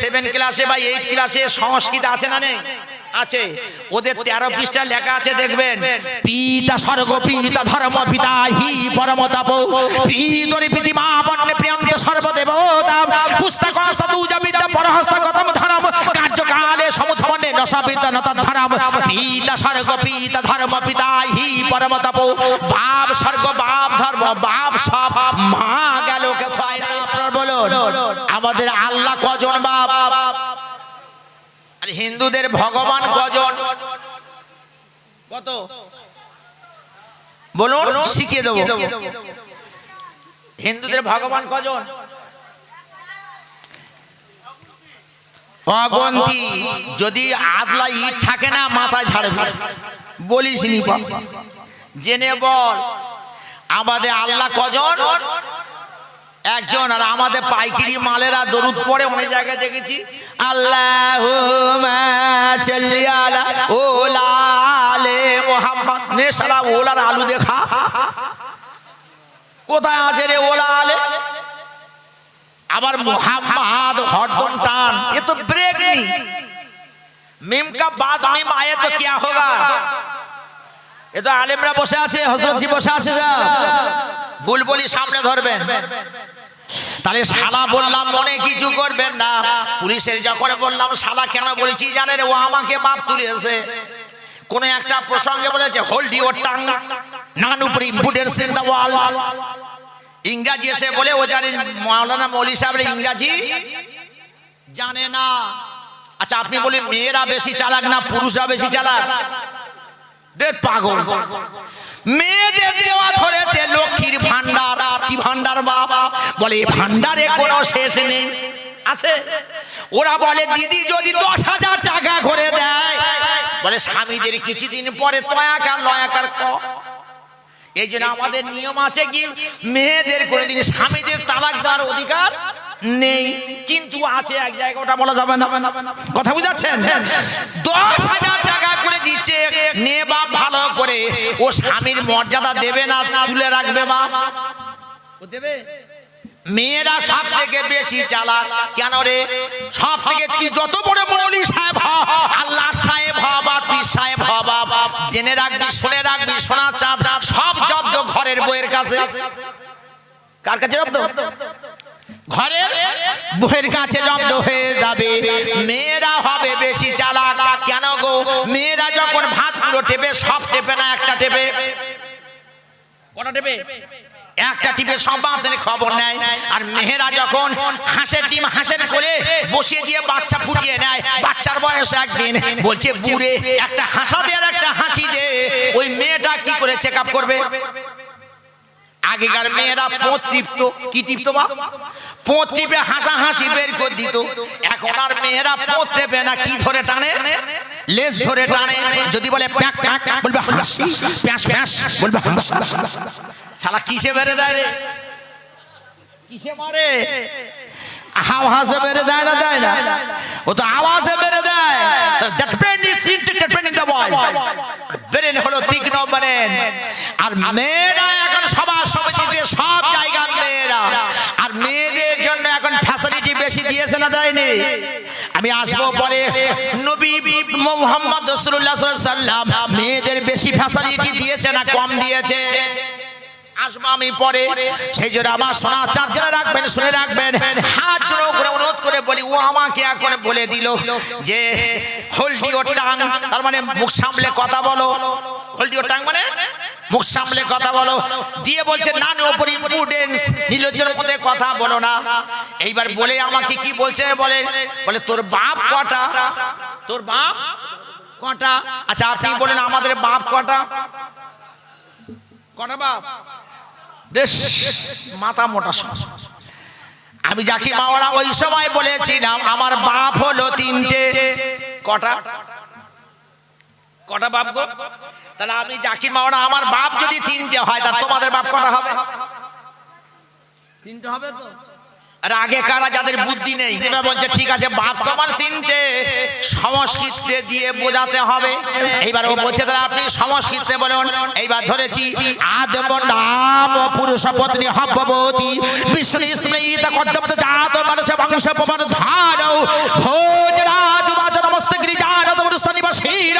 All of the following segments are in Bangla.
সেভেন ক্লাসে বা এইট ক্লাসে সংস্কৃত আছে না নেই? আছে। ওদের তেরো পৃষ্ঠা লেখা আছে, দেখবেন। পিতা স্বর্গ, পিতা ধর্ম, পিতা হি পরম তপ। পিতি মা সর্বদেবতা। পুস্তক ধর্ম কার্যকালে নত ধর্ম পিতা স্বর্গ, পিতা ধর্ম, পিতা হি পরম বাপ স্বর্গ, বাপ ধর্ম, বাপ সব মা গেল। আমাদের আল্লাহ কজন বাপ? আর হিন্দুদের ভগবান কজন? কত? বলুন, শিখিয়ে দেবো। হিন্দুদের ভগবান কজন? অগন্তি, যদি আদলা ইট থাকে না, মাথায় ঝাড়বে। বলিস। জেনে বল, আমাদের আল্লাহ কজন? একজন আর আমাদের পাইকিরি মালেরা দরুদ পরে অনেক জায়গায় দেখেছি। আল্লাহ ওলালে মোহাম্মদ। নে সারা ওলার আলু দেখা। কোথায় আছে রে ওলা আলে? আবার মোহাম্মদ হরদম টান। এ তো ব্রেক নেই বাদ, মিম আয়ে তো কিয়া হোগা? এ তো আলেমরা বসে আছে হজরতজি বসে আছে বুলবুলি সামনে ধরবেন। তাহলে শালা বললাম মনে কিছু করবেন না। পুলিশের যখন বললাম শালা কেন বলেছি জানেন ও আমাকে বাপ তুলেছে কোন একটা প্রসঙ্গে বলেছে হোল্ড ইউর টাং নান উপরে ইম্পুটেন্স ইন দ্য ওয়াল ইংরাজি এসে বলে ও জানেন মাওলানা মৌলী সাহেবের ইংরাজি? জানে না। আচ্ছা আপনি বলি মেয়েরা বেশি চালাক না পুরুষরা বেশি চালাক? দের পাগল। মেয়েদের দেওয়া ধরেছে লক্ষ্মীর ভান্ডার কি ভান্ডার বাবা? বলে এই ভান্ডারে কোনো শেষ নেই। আছে? ওরা বলে, দিদি যদি দশ হাজার টাকা করে দেয়, বলে, স্বামীদের কিছুদিন পরে তয়াকার লয়াকার ক। এই জন্য আমাদের নিয়ম আছে কি? মেয়েদের করে দিন স্বামীদের তালাক দেওয়ার নেই। কিন্তু আছে এক জায়গায় ওটা বলা যাবে না। কথা বুঝাচ্ছেন? দশ হাজার টাকা করে দিচ্ছে, নে বাপ, ভালো করে। ও স্বামীর মর্যাদা দেবে না, তুলে রাখবে মা। ও দেবে? মেয়েরা সব থেকে বেশি চালাক। কেন রে? সব থেকে তুই যত বড় মৌলি সাহেব হ, আল্লাহ সাহেব হ, বা সাহেব হ, বা জেনে রাখবি, শুনে রাখবি সোনা চাঁদ, সব জব্দ ঘরের বইয়ের কাছে। কার কাছে জব্দ? ঘরের বইয়ের কাছে জব্দ হয়ে যাবে। মেয়েরা হবে বেশি চালাক। কেন গো? মেয়েরা যখন ভাতগুলো টেপে, সব টেপে না, একটা টেপে? কটা টেপে? একটা টিপে বাঁধের খবর নেয়। আর মেহেরা যখন হাঁসের ডিম হাঁসের করে বসিয়ে দিয়ে বাচ্চা ফুটিয়ে নেয়, বাচ্চার বয়স একদিন, বলছে, বুড়ে, একটা হাসা দে একটা হাসি দে। ওই মেয়েটা কি করে চেক করবে? আগেকার মেয়েরা পোঁত টিপত কি টিপত বা পোঁত হাসা হাসি বের করে দিত। এখন আর মেয়েরা পোঁত না, কি ধরে টানে? লেজ ধরে টানে, যদি বলে প্যাক প্যাক, বলবে হাসি বলবে হাসি। শালা কিসে বেড়ে দেয় রে? কিসে মারে? আওয়াজে বেড়ে দেয় না দেয় না। ও তো আওয়াজে বেড়ে দেয়। That is entertainment in the world brain হলো তীক্ষ্ণ ব্রেন আর মেয়েরা এখন সবার সমিতিতে সব জায়গা বেশি দিয়েছে না দেয়নি? আমি আসব পরে নবী মোহাম্মদ রসুল্লাহ সাল্লাম মেয়েদের বেশি ফ্যাসিলিটি দিয়েছে না কম দিয়েছে? আসব আমি পরে। সেই জন্য আমার সোনা জেনে রাখবেন শুনে রাখবেন। হাত জোড়ো করে অনুরোধ করে বলি ও আমাকে এখন বলে দিল যে হোল্ডি ও টাং তার মানে মুখ সামলে কথা বলো। হোল্ডি ও টাং মানে মুখ সামলে কথা বলো। দিয়ে বলছে না নো ওপর ইম্পর্টেন্স নির্লজ্জের মধ্যে কথা বলো না। এইবার বলে আমাকে কি বলছে বলে? বলে তোর বাপ কটা? তোর বাপ কটা? আচ্ছা আপনি বলেন আমাদের বাপ কটা? কটা বাপ? দেশ মাথা মোটা সব। আমি যাকে মাওয়ারা ওই সময় বলেছিলাম আমার বাপ হলো তিনটে। কটা? কটা বাপ গো? তাহলে আমি জাকির মাওয়ারা আমার বাপ যদি তিনটে হয় তা তোমাদের বাপ কটা হবে? তিনটে হবে তো? আর আগে কারা যাদের বুদ্ধি নেই বলছে ঠিক আছে বাপ তোমার তিনটে। সংস্কৃতে দিয়ে বোঝাতে হবে। এইবার ও বলছে তাহলে আপনি সংস্কৃতে বলুন। এইবার ধরেছি আদম নাম পুরুষ পত্নী হব্ববতী বিষ্ণু স্মৃত কদ্দপ্ত জাত মানুষ বংশ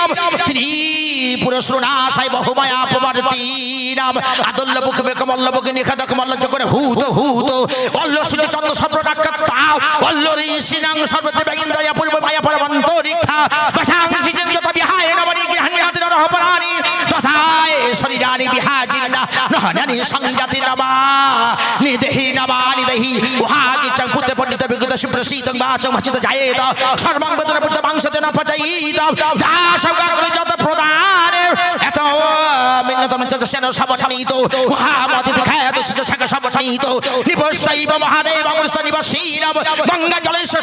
পবন ধারৌ সাই বহুমায়া প্রবর্তী নাম। আদল্য বুকে বেক মল্ল বুকে নিখাদক, মল্ল চকরে হুত হুত। অল্ল সুতি চন্দ্র সর্ব ডাক্তার তাও অল্ল ঋষিনাং সর্বতে বেগিন্দ্রিয়া পূর্ব মায়া পরমন্ত রিক্ষা। বসাং সিজন্ত বিহায় নবনি গৃহানি হাতে রহ পরানি তথায় শরীরানি বিহাজিন্না নহনানি সংজাতি নমা নিদেহি নমা নিদেহি উহাগি চঙ্কুতে পণ্ডিত বিগত সুপ্রসীত বাচ মচিত জায়েত সর্বং বেদন বুদ্ধ মাংসতে না পচাইত, যা সৌগা করে যত প্রদান, এত মিন্নতম চত সেন সমন্বিত মহামতি খ্যাত শিশ শাখা সমন্বিত নিবসৈব মহাদেব অমৃত নিবাসীরব গঙ্গা জলেশ্বর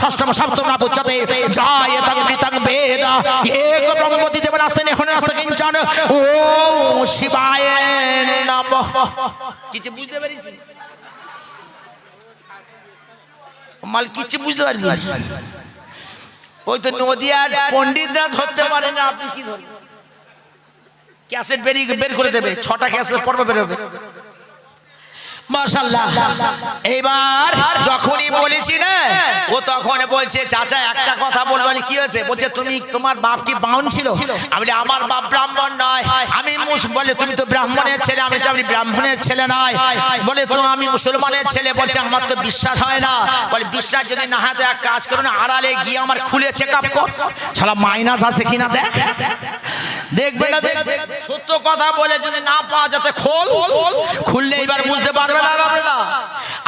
ষষ্ঠম সপ্তম না পুচ্ছতে জয় তং বিতং বেদ। এক নাস্তে নিহনে নাস্তে কিঞ্চন। ও শিবায় নমঃ। কিছু বুঝতে পারিস? মাল কিছু বুঝতে পারবি ওই তো নদিয়ার পণ্ডিতরা ধরতে পারে না আপনি কি ধরবেন? ক্যাসেট বেরিয়ে বের করে দেবে ছটা ক্যাসেট পর্ব বেরোবে। মাশাল্লাহ এইবার যখনই বলেছি না ও তখন বলছে চাচা একটা কথা কি হয়েছে? বলছে তুমি তোমার বাপ কি বাউন ছিল? আমি আমার বাপ ব্রাহ্মণ নয়। আমি বলে তুমি তো ব্রাহ্মণের ছেলে। আমি আপনি ব্রাহ্মণের ছেলে নয়। বলে তো আমি মুসলমানের ছেলে? বলছে আমার তো বিশ্বাস হয় না। বলে বিশ্বাস যদি না হয় তো এক কাজ করুন আড়ালে গিয়ে আমার খুলে চেক আপ কর মাইনাস আছে কিনা দেখ। দেখবে না সত্য কথা বলে যদি না পাওয়া যাতে খোল। খুললে এবার বুঝতে পারবে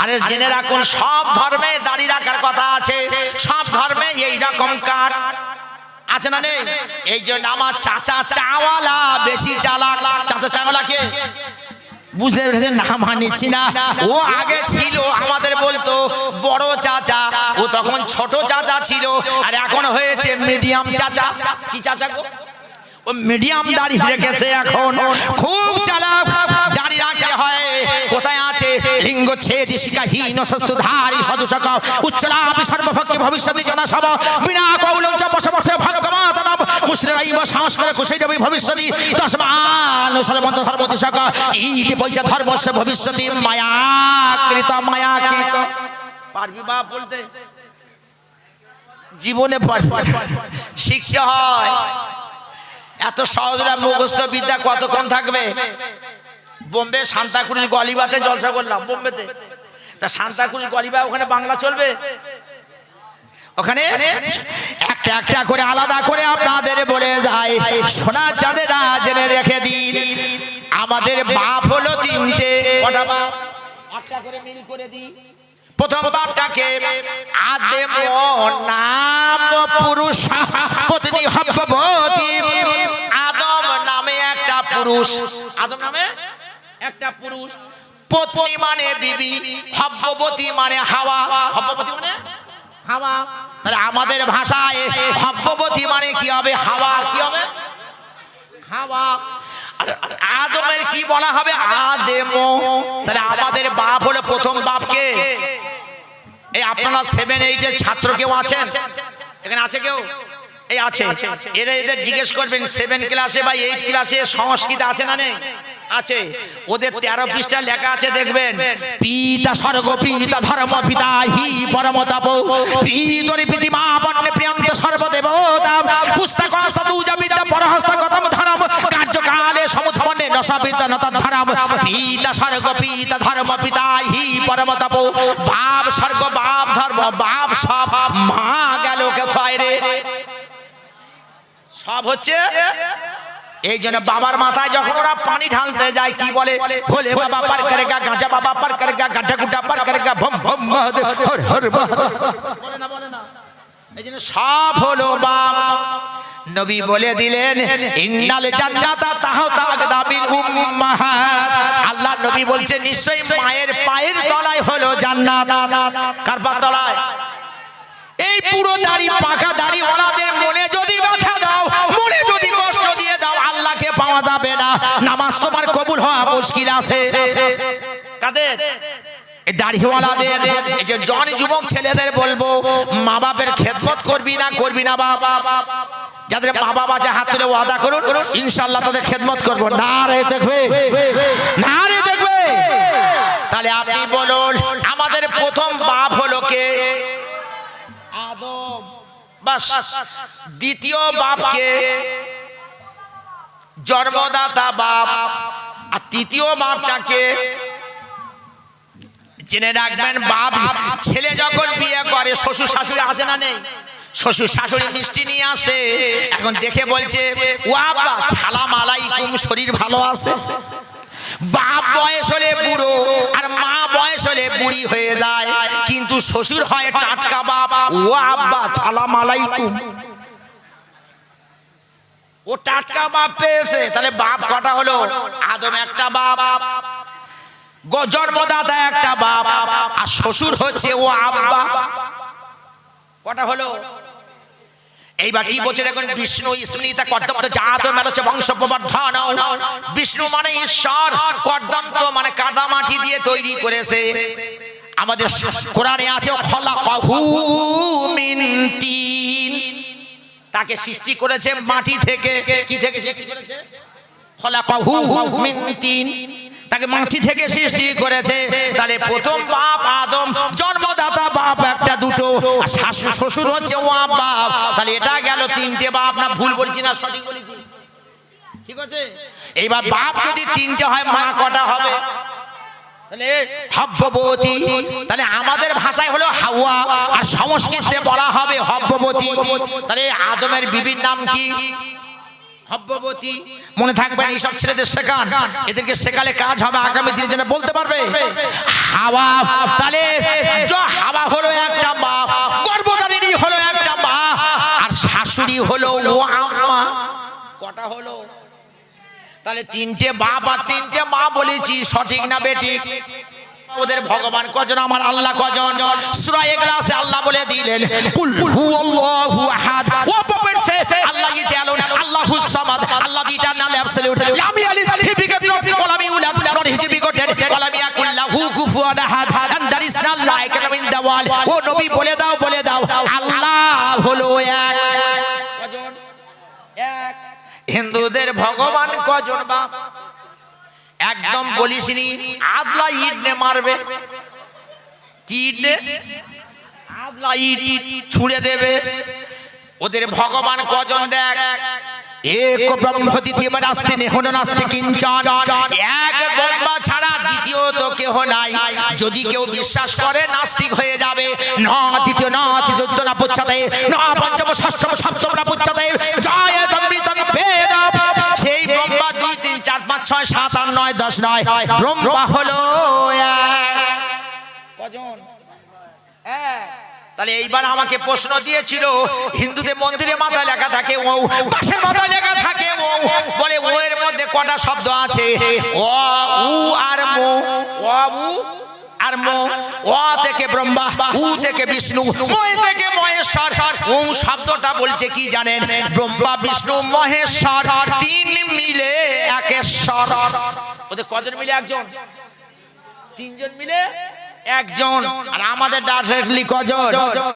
আরে জেনে রাখুন সব ধর্মে দাড়ি রাখার কথা আছে। সব ধর্মে এই রকম কাঠ। আছে না নেই? এই জন্য আমার চাচা চাওয়ালা বেশি চালাক। চাচা চাওয়ালা কে? বুঝতে পেরেছেন না মানিছি না। ও আগে ছিল আমাদের বলতো বড় চাচা। ও তখন ছোট চাচা ছিল আর এখন হয়েছে মিডিয়াম চাচা। কি চাচা গো? মিডিয়াম দাড়ি রেখেছে এখন। খুব চালাক দাড়ি রাখতে হয়। কোথায় আছে? লিঙ্গ ছেদি শিকাহীন শস্যধারী সদুষক উচ্চলাপি, সর্বভক্তি ভবিষ্যতি জনা সব। বিনা কৌলং চ বসবর্ষে ভগবাত নাম মুসলিরাইব সংস্কার কুশৈ রবি ভবিষ্যতি তসমান সর্বন্ত সর্বতিশক ইতি পয়সা ধর্মস্য ভবিষ্যতি মায়াকৃত মায়াকৃত। পারবি বা বলতে? জীবনে পারবি। শিখতে হয়। এত সহজরা মুখস্থ বিদ্যা কতক্ষণ থাকবে? বোম্বে সান্তাকুড়ির গলিবাতে জলসা করলাম, বোম্বেতে। তা সান্তাকুড়ির গলিবা, ওখানে বাংলা চলবে? ওখানে একটা একটা করে আলাদা করে আপনাদের বলে যায়, সোনা চাঁদেরা জেনে রেখে দিন। আমাদের বাপ হলো তিনটে। কটা বাপ? করে মিল করে দিই প্রথম বাপটাকে আদেম নাম পুরুষ পত্নী পুরুষ। আদম নামে? একটা পুরুষ। পত্নী মানে বিবি হব্ববতী মানে হাওয়া। হব্ববতী মানে? হাওয়া। তাহলে আমাদের ভাষায় হব্ববতী মানে কি হবে? হাওয়া কি হবে? হাওয়া। আদমের কি বলা হবে? আদেম। তাহলে আমাদের বাপ হলো প্রথম বাপকে। এই আপনারা সেভেন এইটের ছাত্র কেউ আছেন? এখানে আছে কেউ? এই আছে। এরা এদের জিজ্ঞেস করবেন সেভেন ক্লাসে বা এইট ক্লাসে সংস্কৃত আছে না নেই? আছে। ওদের তেরো পৃষ্ঠা লেখা আছে, দেখবেন। পিতা স্বর্গ, পিতা ধর্ম, পিতা হি পরম তপ। পিতরি পিতি মা পণ্যে প্রিয়ন্ত সর্বদেবতা। পুস্তক তুজা বিদ্যা, পরহস্ত গতম ধর্ম। কার্যকালে সমুধমনে নশবিদ্যা নত ধর্ম পিতা স্বর্গ, পিতা ধর্ম, পিতা হি পরম তপ। বাপ স্বর্গ, বাপ ধর্ম, বাপ সব মা গেল কোথায় রে? সব হচ্ছে এই জন্য বাবার মাথায় যখন ওরা পানি ঢালতে যায় কি বলে? ভোলে বাবা পার করেগা গাঁজা বাবা পার করেগা গাঁঠা গুটা পার করেগা ভম ভম মহাদেব হর হর। বলে না বলে না। এই জন্য সব হলো বাপ। নবী বলে দিলেন ইন্নাল জান্নাতা তাহু তাগদাবিল উম্মাহাত। আল্লাহ নবী বলছে নিশ্চয়ই মায়ের পায়ের তলায় হলো জান্নাত। কার পা তলায়? এই পুরো দাড়ি পাকা দাড়ি ওনাদের মুশকিল আছে। কাদের? দাড়িওয়ালাদের। এই যে জন যুবক ছেলেদের বলব মা বাপের খেদমত করবি না করবি না বাবা যাদের মা বাবা যা হাত তুলে ওয়াদা করুন ইনশাল্লাহ তাদের খেদমত করব। না রে দেখবে? না রে দেখবে? তাহলে আপনি বলুন আমাদের প্রথম বাপ হলো কে? আদম। বাস দ্বিতীয় বাপকে জন্মদাতা বাপ। আর তৃতীয় বাপটাকে জেনে রাখবেন, বাপ ছেলে যখন বিয়ে করে, শ্বশুর শাশুড়ি আছে না নেই। শ্বশুর শাশুড়ি মিষ্টি নিয়ে আসে, এখন দেখে বলছে, ও আব্বা ছালা মালাই কুম শরীর ভালো আছে? বাপ বয়স হলে বুড়ো, আর মা বয়স হলে বুড়ি হয়ে যায়। কিন্তু শ্বশুর হয় টাটকা বাপ, ও আব্বা, ছালা মালাই কুম। ও টাটকা বাপ পেয়েছে। তাহলে বাপ কটা হলো? আদম একটা বাপ। জন্মদাতা একটা বাপ। আর শ্বশুর হচ্ছে ও আব্বা। কটা হলো? এইবার কি বলছে দেখুন, বিষ্ণু, স্মৃতা কর্দম তো জাত মেলছে বংশ প্রবর্ধন বিষ্ণু মানে ঈশ্বর কর্দম তো মানে কাদা মাটি দিয়ে তৈরি করেছে। আমাদের কোরআনে আছে খলা কহু মিন তিন তাকে সৃষ্টি করেছে মাটি থেকে। কি থেকে সৃষ্টি করেছে? তাকে মাটি থেকে সৃষ্টি করেছে। তাহলে প্রথম বাপ আদম, জন্মদাতা বাপ একটা দুটো শাশু শ্বশুর হচ্ছে ও বাপ। তাহলে এটা গেল তিনটে বাপ, না ভুল বলছি, না সঠিক বলেছি? ঠিক আছে? এইবার বাপ যদি তিনটে হয়, মা কটা হবে? তাহলে হব্ববতী তাহলে আমাদের ভাষায় হলো হাওয়া আর সংস্কৃতে বলা হবে হব্ববতী তাহলে আদমের বিবির নাম কি? হব্ববতী মনে থাকবেন এইসব ছেলেদের শেখান। এদেরকে শেখালে কাজ হবে আগামী দিনে যেন বলতে পারবে? হাওয়া তাহলে হাওয়া হলো একটা মা গর্ভধারিণী হলো একটা মা আর শাশুড়ি হলো ও আম্মা। কটা হলো? তাহলে তিনটে বাপ আর তিনটে মা বলেছি সঠিক না বেঠিক? ওদের ভগবান কজন আমার আল্লাহ কজন? সূরা ইখলাসে আল্লাহ বলে দিলেন কুল হুয়াল্লাহু আহাদ। ও পাপের সে আল্লাহ ইজ অ্যালোন আল্লাহুস সামাদ আল্লাহ দি ইটারনাল অ্যাবসলিউট লাম ইয়ালিদ হি বিগট নট ওয়া লাম ইউলাদ নট হি বিগটেড ওয়া লাম ইয়াকুল লাহু কুফুয়ান আহাদ and there is not like in the world ও নবী বলে দাও বলে দাও আল্লাহ হলো এক কজন এক হিন্দুদের ভগবান কজন বাপ একদম বলিসনি আদলা ইট নে মারবে। কি ইট নে আদলা ছুঁড়ে দেবে। ওদের ভগবান কজন দেখ? এক নেহন কিঞ্চন। এক ছাড়া দ্বিতীয় তো কেহ নাই। যদি কেউ বিশ্বাস করে, নাস্তিক হয়ে যাবে। ন দ্বিতীয় ন না ন পঞ্চম, ষষ্ঠম, সপ্তম না জয় ছয় সাত আট নয় দশ নয়। ব্রহ্মা হলো। কজন? তাহলে এইবার আমাকে প্রশ্ন দিয়েছিল হিন্দুদের মন্দিরে মাথায় লেখা থাকে ও পাশের মাথায় লেখা থাকে ও বলে ও এর মধ্যে কটা শব্দ আছে? ও উ আর মো। ও উ আর মো থেকে ব্রহ্মা, উ থেকে বিষ্ণু ময় থেকে মহেশ্বর। ও শব্দটা বলছে কি জানেন? ব্রহ্মা, বিষ্ণু, মহেশ্বর, তিন মিলে একেশ্বর। ওদের কজন মিলে একজন? তিনজন মিলে একজন। আর আমাদের ডাইরেক্টলি কজন?